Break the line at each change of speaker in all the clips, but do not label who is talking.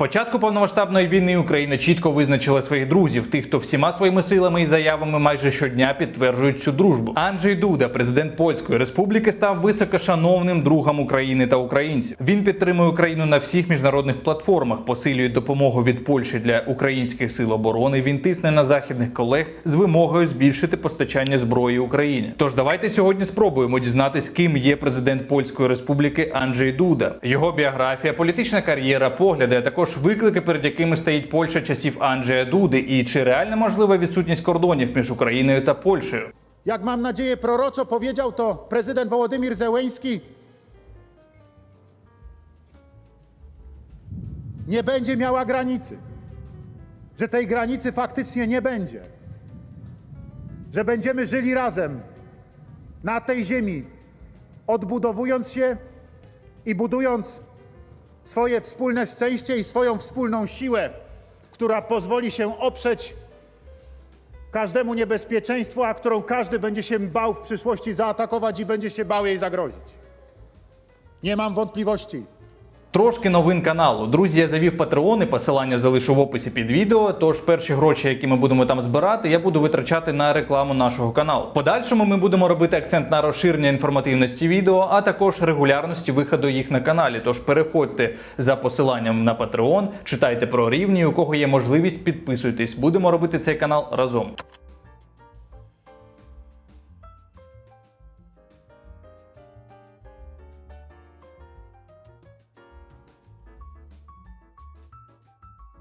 початку повномасштабної війни Україна чітко визначила своїх друзів, тих, хто всіма своїми силами і заявами майже щодня підтверджують цю дружбу. Анджей Дуда, президент Польської республіки, став високошановним другом України та українців. Він підтримує Україну на всіх міжнародних платформах, посилює допомогу від Польщі для українських сил оборони. Він тисне на західних колег з вимогою збільшити постачання зброї Україні. Тож давайте сьогодні спробуємо дізнатись, ким є президент Польської республіки Анджей Дуда, його біографія, політична кар'єра, погляди, а також виклики, перед якими стоїть Польща часів Анджея Дуди, і чи реально можлива відсутність кордонів між Україною та Польщею.
Jak mam nadzieję proroczo powiedział to prezydent Wołodymir Zełęński, nie będzie miała granicy. Że tej granicy faktycznie nie będzie. Że będziemy żyli razem na tej ziemi, odbudowując się i budując swoje wspólne szczęście i swoją wspólną siłę, która pozwoli się oprzeć każdemu niebezpieczeństwu, a którą każdy będzie się bał w przyszłości zaatakować i będzie się bał jej zagrozić. Nie mam wątpliwości.
Трошки новин каналу. Друзі, я завів патреони, посилання залишу в описі під відео. Тож перші гроші, які ми будемо там збирати, я буду витрачати на рекламу нашого каналу. Подальшому ми будемо робити акцент на розширення інформативності відео, а також регулярності виходу їх на каналі. Тож переходьте за посиланням на Patreon, читайте про рівні. У кого є можливість, підписуйтесь. Будемо робити цей канал разом.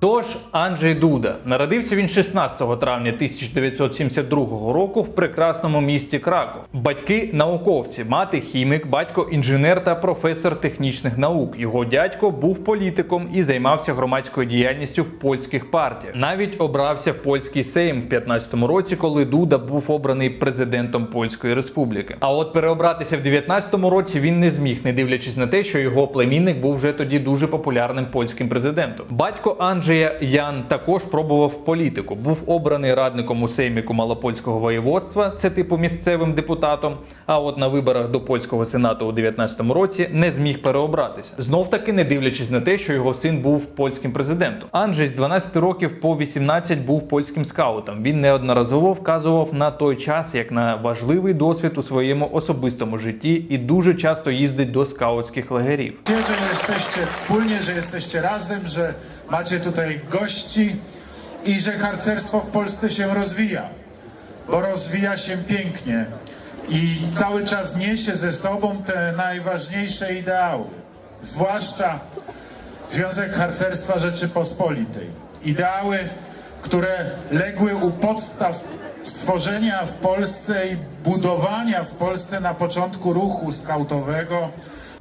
Тож Анджей Дуда народився він 16 травня 1972 року в прекрасному місті Краков. Батьки науковці, мати хімік, батько інженер та професор технічних наук. Його дядько був політиком і займався громадською діяльністю в польських партіях. Навіть обрався в польський сейм в 15-му році, коли Дуда був обраний президентом Польської республіки. А от переобратися в 19-му році він не зміг, не дивлячись на те, що його племінник був вже тоді дуже популярним польським президентом. Батько Анджея Ян також пробував політику. Був обраний радником у сейміку Малопольського воєводства, це типу місцевим депутатом. А от на виборах до польського сенату у 19-му році не зміг переобратися. Знов таки не дивлячись на те, що його син був польським президентом. Анджей з 12 років по 18 був польським скаутом. Він неодноразово вказував на той час як на важливий досвід у своєму особистому житті і дуже часто їздить до скаутських лагерів.
Wiem, że jesteście wspólnie, że jesteście razem, że macie tutaj gości i że harcerstwo w Polsce się rozwija, bo rozwija się pięknie i cały czas niesie ze sobą te najważniejsze ideały, zwłaszcza Związek Harcerstwa Rzeczypospolitej. Ideały, które legły u podstaw stworzenia w Polsce i budowania w Polsce na początku ruchu skautowego.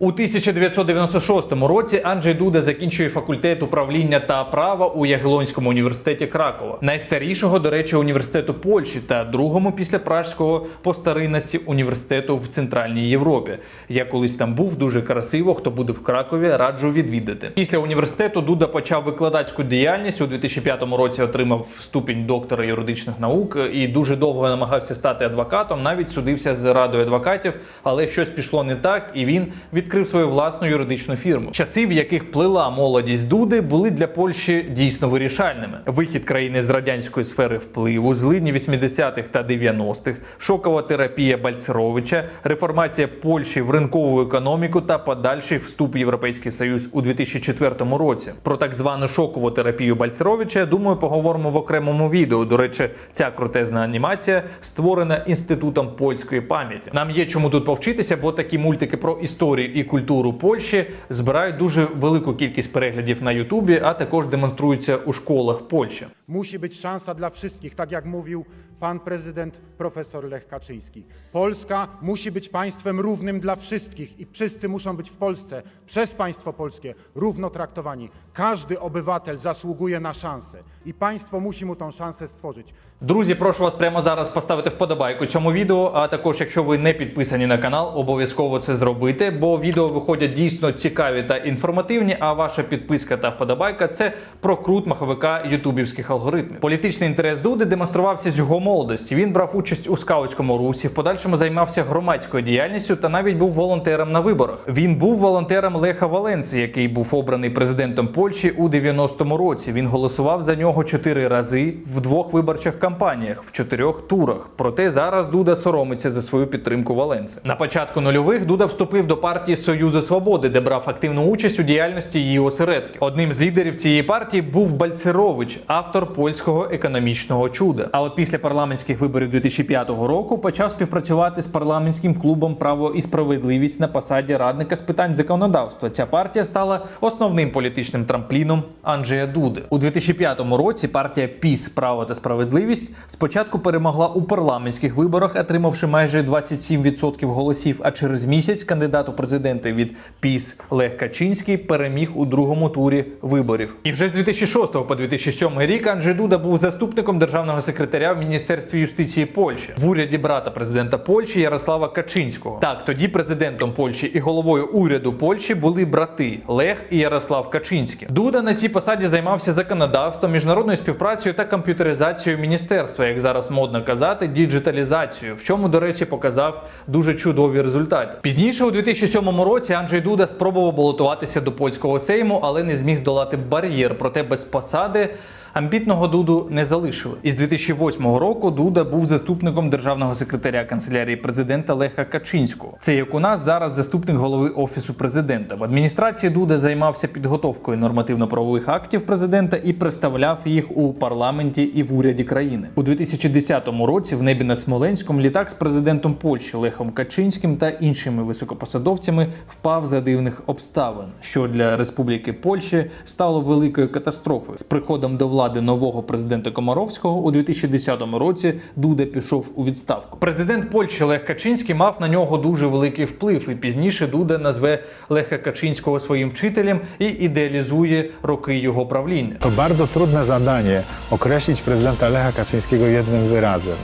У 1996 році Анджей Дуда закінчує факультет управління та права у Ягелонському університеті Кракова, найстарішого, до речі, університету Польщі та другому після пражського по старинності університету в Центральній Європі. Я колись там був дуже красиво. Хто буде в Кракові, раджу відвідати. Після університету Дуда почав викладацьку діяльність у 2005 році. Отримав ступінь доктора юридичних наук і дуже довго намагався стати адвокатом. Навіть судився з радою адвокатів, але щось пішло не так, і він відкрив свою власну юридичну фірму. Часи, в яких плила молодість Дуди, були для Польщі дійсно вирішальними. Вихід країни з радянської сфери впливу, злидні 80-х та 90-х, шокова терапія Бальцеровича, реформація Польщі в ринкову економіку та подальший вступ в Європейський Союз у 2004 році. Про так звану шокову терапію Бальцеровича, думаю, поговоримо в окремому відео. До речі, ця крутезна анімація створена інститутом польської пам'яті. Нам є чому тут повчитися, бо такі мультики про історію і культуру Польщі збирають дуже велику кількість переглядів на Ютубі, а також демонструються у школах Польщі.
Мусі бути шанса для всіх, так як mówił pan prezydent profesor Lech Kaczyński. Polska musi być państwem równym dla wszystkich i wszyscy muszą być w Polsce przez państwo polskie równo traktowani. Każdy obywatel zasługuje na szansę i państwo musi mu tą szansę stworzyć.
Друзі, прошу вас прямо зараз поставити вподобайку цьому відео. А також, якщо ви не підписані на канал, обов'язково це зробити, бо відео виходять дійсно цікаві та інформативні. А ваша підписка та вподобайка це прокрут маховика ютубівських алгоритмів. Політичний інтерес Дуди демонструвався з його молодості. Він брав участь у скаутському русі, в подальшому займався громадською діяльністю та навіть був волонтером на виборах. Він був волонтером Леха Валенси, який був обраний президентом Польщі у 90-му році. Він голосував за нього чотири рази в двох виборчих кампаніях в чотирьох турах. Проте зараз Дуда соромиться за свою підтримку Валенси. На початку нульових Дуда вступив до партії Союзу Свободи, де брав активну участь у діяльності її осередків. Одним з лідерів цієї партії був Бальцерович, автор польського економічного чуда. А от після парламентських виборів 2005 року почав співпрацювати з парламентським клубом Право і справедливість на посаді радника з питань законодавства. Ця партія стала основним політичним трампліном Анджея Дуди. У 2005 році партія ПІС Право та справедливість спочатку перемогла у парламентських виборах, отримавши майже 27% голосів. А через місяць кандидат у президенти від ПІС Лех Качинський переміг у другому турі виборів. І вже з 2006 по 2007 рік Анджей Дуда був заступником державного секретаря в міністерстві юстиції Польщі в уряді брата президента Польщі Ярослава Качинського. Так, тоді президентом Польщі і головою уряду Польщі були брати Лех і Ярослав Качинські. Дуда на цій посаді займався законодавством, міжнародною співпрацею та комп'ютеризацією міністерства, як зараз модно казати, діджиталізацією, в чому, до речі, показав дуже чудові результати. Пізніше, у 2007 році, Анджей Дуда спробував балотуватися до польського сейму, але не зміг здолати бар'єр. Проте без посади. Амбітного Дуду не залишили. Із 2008 року Дуда був заступником державного секретаря канцелярії президента Леха Качинського. Це як у нас зараз заступник голови офісу президента. В адміністрації Дуда займався підготовкою нормативно-правових актів президента і представляв їх у парламенті і в уряді країни. У 2010 році в небі над Смоленськом літак з президентом Польщі Лехом Качинським та іншими високопосадовцями впав за дивних обставин, що для Республіки Польщі стало великою катастрофою. З приходом до влади нового президента Комаровського у 2010 році Дуда пішов у відставку. Президент Польщі Лех Качинський мав на нього дуже великий вплив, і пізніше Дуда назве Леха Качинського своїм вчителем і ідеалізує роки його правління.
To bardzo trudne zadanie określić prezydenta Lecha Kaczyńskiego jednym wyrazem.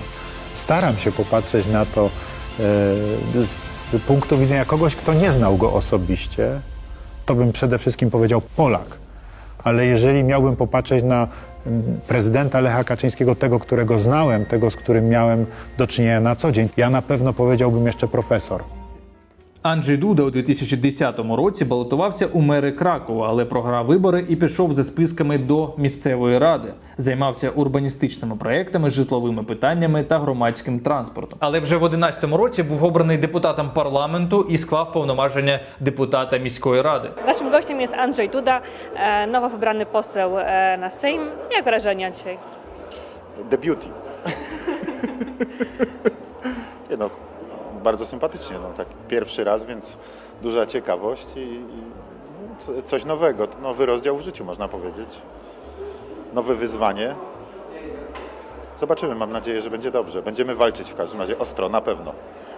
Staram się popatrzeć na to e, z punktu widzenia kogoś, kto nie znał go osobiście, to bym przede wszystkim powiedział Polak. Ale jeżeli miałbym popatrzeć na mm, prezydenta Lecha Kaczyńskiego, tego, którego znałem, tego, z którym miałem do czynienia na co dzień, ja na pewno powiedziałbym jeszcze profesor.
Анджей Дуда у 2010 році балотувався у мери Кракова, але програв вибори і пішов за списками до місцевої ради. Займався урбаністичними проектами, житловими питаннями та громадським транспортом. Але вже в 2011 році був обраний депутатом парламенту і склав повноваження депутата міської ради.
Naszym gościem jest Andrzej Duda, e, nowo wybrany poseł e, na Sejm. Jak wrażenia dzisiaj?
The Beauty. Nie no, bardzo sympatycznie, no, tak pierwszy raz, więc duża ciekawość i, i coś nowego, nowy rozdział w życiu można powiedzieć. Nowe wyzwanie. Zobaczymy, mam nadzieję, że będzie dobrze. Będziemy walczyć w każdym razie ostro, na pewno.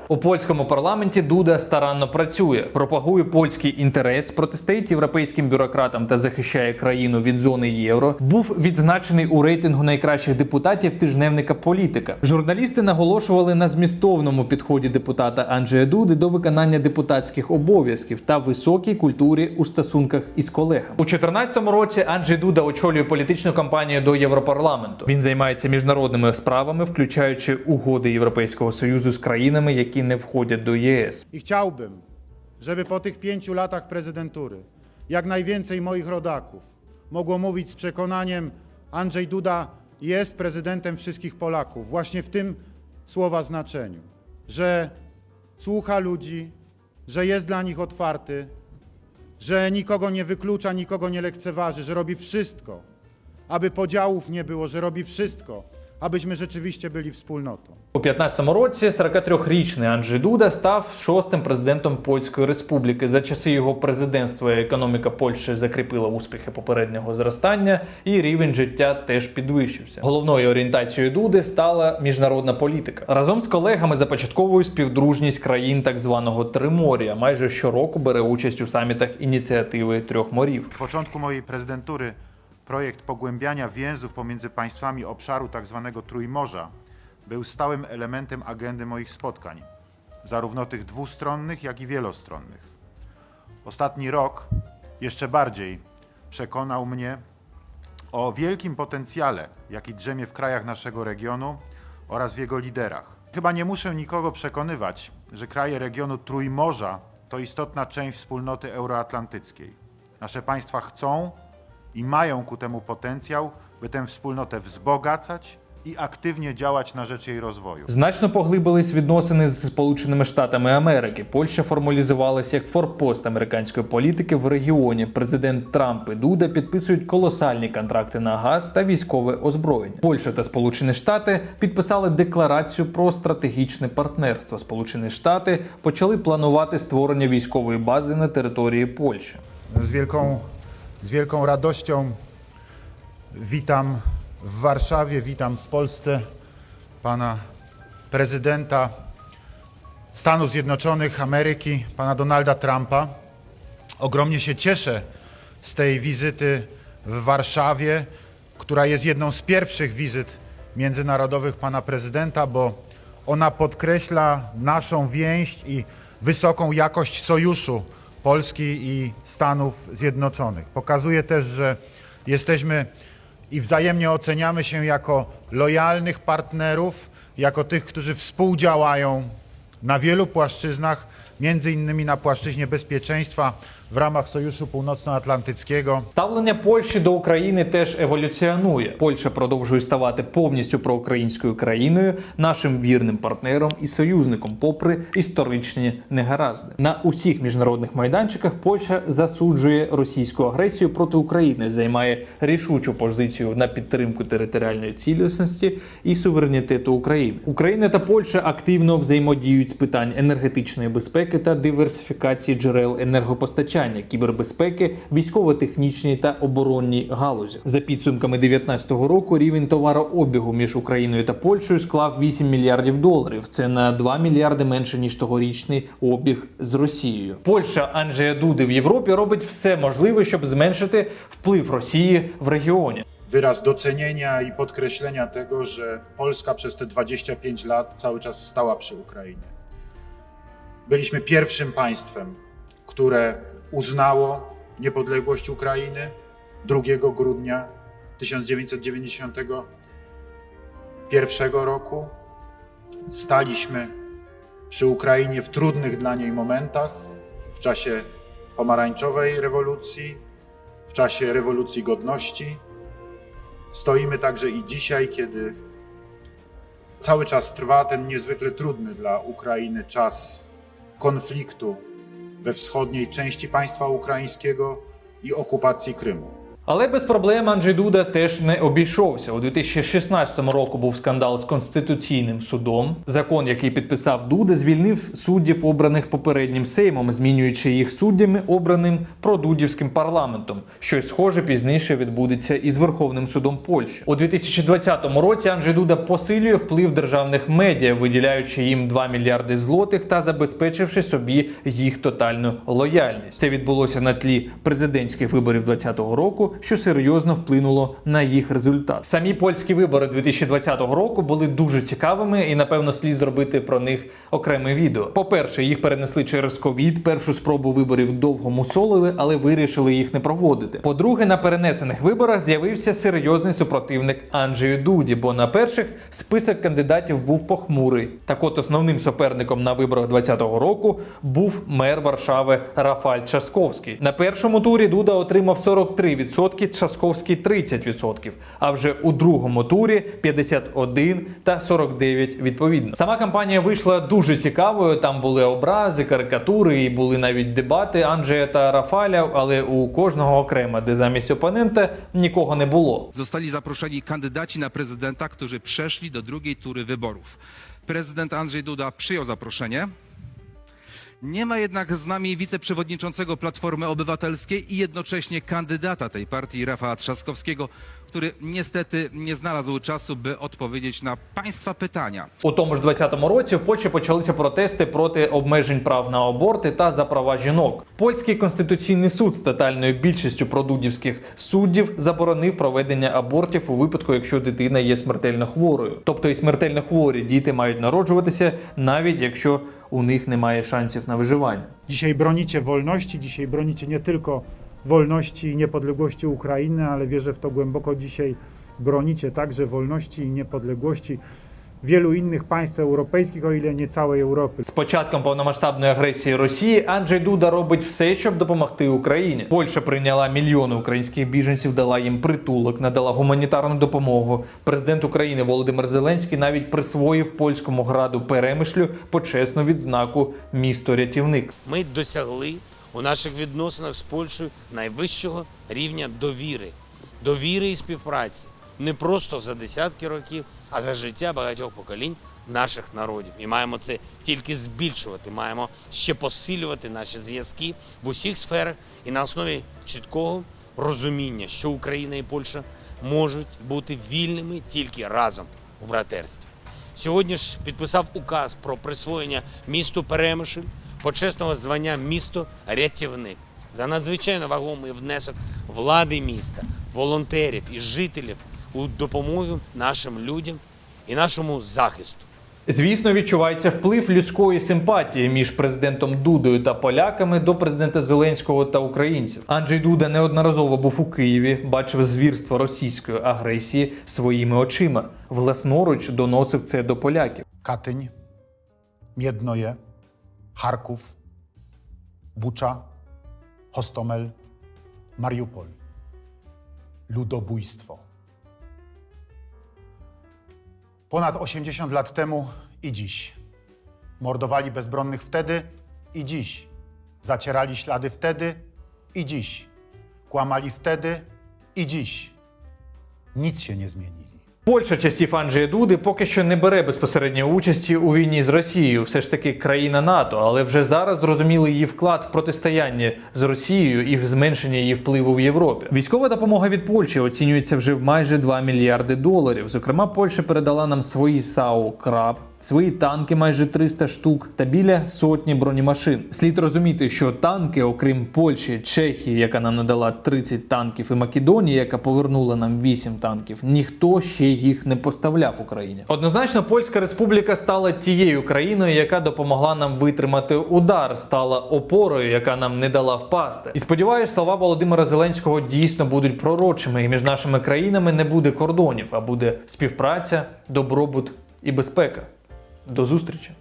У польському парламенті Дуда старанно працює, пропагує польський інтерес, протистоїть європейським бюрократам та захищає країну від зони євро. Був відзначений у рейтингу найкращих депутатів тижневника політика. Журналісти наголошували на змістовному підході депутата Анджея Дуди до виконання депутатських обов'язків та високій культурі у стосунках із колегами. У 2014 році Анджей Дуда очолює політичну кампанію до Європарламенту. Він займається міжнародними справами, включаючи угоди Європейського союзу з країнами, які не входять до ЄС.
I chciałbym, żeby po tych pięciu latach prezydentury jak najwięcej moich rodaków mogło mówić z przekonaniem: Andrzej Duda jest prezydentem wszystkich Polaków, właśnie w tym słowa znaczeniu, że słucha ludzi, że jest dla nich otwarty, że nikogo nie wyklucza, nikogo nie lekceważy, że robi wszystko, aby podziałów nie było, że robi wszystko, abyśmy rzeczywiście byli wspólnotą.
У 15 році 43-річний Анджей Дуда став шостим президентом Польської республіки. За часи його президентства економіка Польщі закріпила успіхи попереднього зростання, і рівень життя теж підвищився. Головною орієнтацією Дуди стала міжнародна політика. Разом з колегами започатковує співдружність країн так званого Тримор'я. Майже щороку бере участь у самітах ініціативи трьох морів.
Początku mojej prezydentury projekt pogłębiania więzów pomiędzy państwami obszaru tzw. Trójmorza był stałym elementem agendy moich spotkań, zarówno tych dwustronnych, jak i wielostronnych. Ostatni rok jeszcze bardziej przekonał mnie o wielkim potencjale, jaki drzemie w krajach naszego regionu, oraz w jego liderach. Chyba nie muszę nikogo przekonywać, że kraje regionu Trójmorza to istotna część wspólnoty euroatlantyckiej. Nasze państwa chcą i mają ku temu potencjał, by tę wspólnotę wzbogacać i aktywnie działać na rzecz jej rozwoju.
Значно поглибились відносини з Сполученими Штатами Америки. Польща формалізувалася як форпост американської політики в регіоні. Президент Трамп і Дуда підписують колосальні контракти на газ та військове озброєння. Польща та Сполучені Штати підписали декларацію про стратегічне партнерство. Сполучені Штати почали планувати створення військової бази на території Польщі.
Z wielką, z wielką radością witam w Warszawie, witam w Polsce pana prezydenta Stanów Zjednoczonych Ameryki, pana Donalda Trumpa. Ogromnie się cieszę z tej wizyty w Warszawie, która jest jedną z pierwszych wizyt międzynarodowych pana prezydenta, bo ona podkreśla naszą więź i wysoką jakość sojuszu Polski i Stanów Zjednoczonych. Pokazuje też, że jesteśmy i wzajemnie oceniamy się jako lojalnych partnerów, jako tych, którzy współdziałają na wielu płaszczyznach, między innymi na płaszczyźnie bezpieczeństwa w ramach Sojuszu Północnoatlantyckiego.
Ставлення Польщі до України теж еволюціонує. Польща продовжує ставати повністю проукраїнською країною, нашим вірним партнером і союзником, попри історичні негаразди. На усіх міжнародних майданчиках Польща засуджує російську агресію проти України, займає рішучу позицію на підтримку територіальної цілісності і суверенітету України. Україна та Польща активно взаємодіють з питань енергетичної безпеки та диверсифікації джерел енергопостачання, кібербезпеки, військово-технічній та оборонній галузі. За підсумками 2019 року рівень товарообігу між Україною та Польщею склав 8 мільярдів доларів. Це на 2 мільярди менше ніж тогорічний обіг з Росією. Польща Анджея Дуди в Європі робить все можливе, щоб зменшити вплив Росії в регіоні.
Wyraz docenienia i podkreślenia tego, że Polska przez te 25 lat cały czas stała przy Ukrainie. Byliśmy pierwszym państwem, które uznało niepodległość Ukrainy 2 grudnia 1991 roku. Staliśmy przy Ukrainie w trudnych dla niej momentach, w czasie pomarańczowej rewolucji, w czasie rewolucji godności. Stoimy także i dzisiaj, kiedy cały czas trwa ten niezwykle trudny dla Ukrainy czas konfliktu we wschodniej części państwa ukraińskiego i okupacji Krymu.
Але без проблем Анджей Дуда теж не обійшовся. У 2016 року був скандал з конституційним судом. Закон, який підписав Дуда, звільнив суддів, обраних попереднім сеймом, змінюючи їх суддями, обраним продудівським парламентом. Щось схоже пізніше відбудеться із Верховним судом Польщі. У 2020 році Анджей Дуда посилює вплив державних медіа, виділяючи їм 2 мільярди злотих та забезпечивши собі їх тотальну лояльність. Це відбулося на тлі президентських виборів 2020 року, що серйозно вплинуло на їх результат. Самі польські вибори 2020 року були дуже цікавими, і напевно слід зробити про них окреме відео. По-перше, їх перенесли через ковід. Першу спробу виборів довго мусолили, але вирішили їх не проводити. По-друге, на перенесених виборах з'явився серйозний супротивник Анджею Дуді, бо на перших список кандидатів був похмурий. Так от основним суперником на виборах 2020 року був мер Варшави Рафаль Часковський. На першому турі Дуда отримав 43%, Часковський 30%, а вже у другому турі 51 та 49 відповідно. Сама кампанія вийшла дуже цікавою. Там були образи, карикатури і були навіть дебати Анджея та Рафаля, але у кожного окремо, де замість опонента нікого не було.
Zostali zaproszeni kandydaci na prezydenta, którzy przeszli do drugiej tury wyborów. Prezydent Andrzej Duda przyjął zaproszenie. Nie ma jednak z nami wiceprzewodniczącego Platformy Obywatelskiej i jednocześnie kandydata tej partii, Rafała Trzaskowskiego, który niestety nie znalazł czasu, by odpowiedzieć na Państwa pytania.
У тому ж 2020 році в Польщі почалися протести проти обмежень прав на аборти та за права жінок. Польський конституційний суд з тотальною більшістю продудівських суддів заборонив проведення абортів у випадку, якщо дитина є смертельно хворою. Тобто і смертельно хворі діти мають народжуватися, навіть якщо u nich nie ma szans na wyżywanie.
Dzisiaj bronicie wolności, dzisiaj bronicie nie tylko wolności i niepodległości Ukrainy, ale wierzę w to głęboko dzisiaj bronicie także wolności i niepodległości wielu innych państw europejskich, o ile nie całej Europy.
З початком повномасштабної агресії Росії Анджей Дуда робить все, щоб допомогти Україні. Польща прийняла мільйони українських біженців, дала їм притулок, надала гуманітарну допомогу. Президент України Володимир Зеленський навіть присвоїв польському граду Перемишлю почесну відзнаку місто рятівник.
Ми досягли у наших відносинах з Польщею найвищого рівня довіри, довіри і співпраці не просто за десятки років, а за життя багатьох поколінь наших народів. І маємо це тільки збільшувати. Маємо ще посилювати наші зв'язки в усіх сферах і на основі чіткого розуміння, що Україна і Польща можуть бути вільними тільки разом у братерстві. Сьогодні ж підписав указ про присвоєння місту Перемишль почесного звання місто рятівник за надзвичайно вагомий внесок влади міста, волонтерів і жителів у допомогу нашим людям і нашому захисту.
Звісно, відчувається вплив людської симпатії між президентом Дудою та поляками до президента Зеленського та українців. Анджей Дуда неодноразово був у Києві, бачив звірство російської агресії своїми очима. Власноруч доносив це до поляків.
Katyń, Miednoje, Charków, Bucza, Hostomel, Mariupol. Ludobójstwo. Ponad 80 lat temu i dziś. Mordowali bezbronnych wtedy i dziś. Zacierali ślady wtedy i dziś. Kłamali wtedy i dziś. Nic się nie zmienili.
Польща часів Анджея Дуди поки що не бере безпосередньої участі у війні з Росією, все ж таки країна НАТО, але вже зараз зрозуміли її вклад в протистояння з Росією і в зменшення її впливу в Європі. Військова допомога від Польщі оцінюється вже в майже 2 мільярди доларів. Зокрема, Польща передала нам свої САУ Краб, свої танки майже 300 штук та біля сотні бронемашин. Слід розуміти, що танки, окрім Польщі, Чехії, яка нам надала 30 танків, і Македонії, яка повернула нам 8 танків, ніхто ще їх не поставляв Україні. Однозначно, Польська Республіка стала тією країною, яка допомогла нам витримати удар, стала опорою, яка нам не дала впасти. І сподіваюся, слова Володимира Зеленського дійсно будуть пророчими, і між нашими країнами не буде кордонів, а буде співпраця, добробут і безпека. До зустрічі!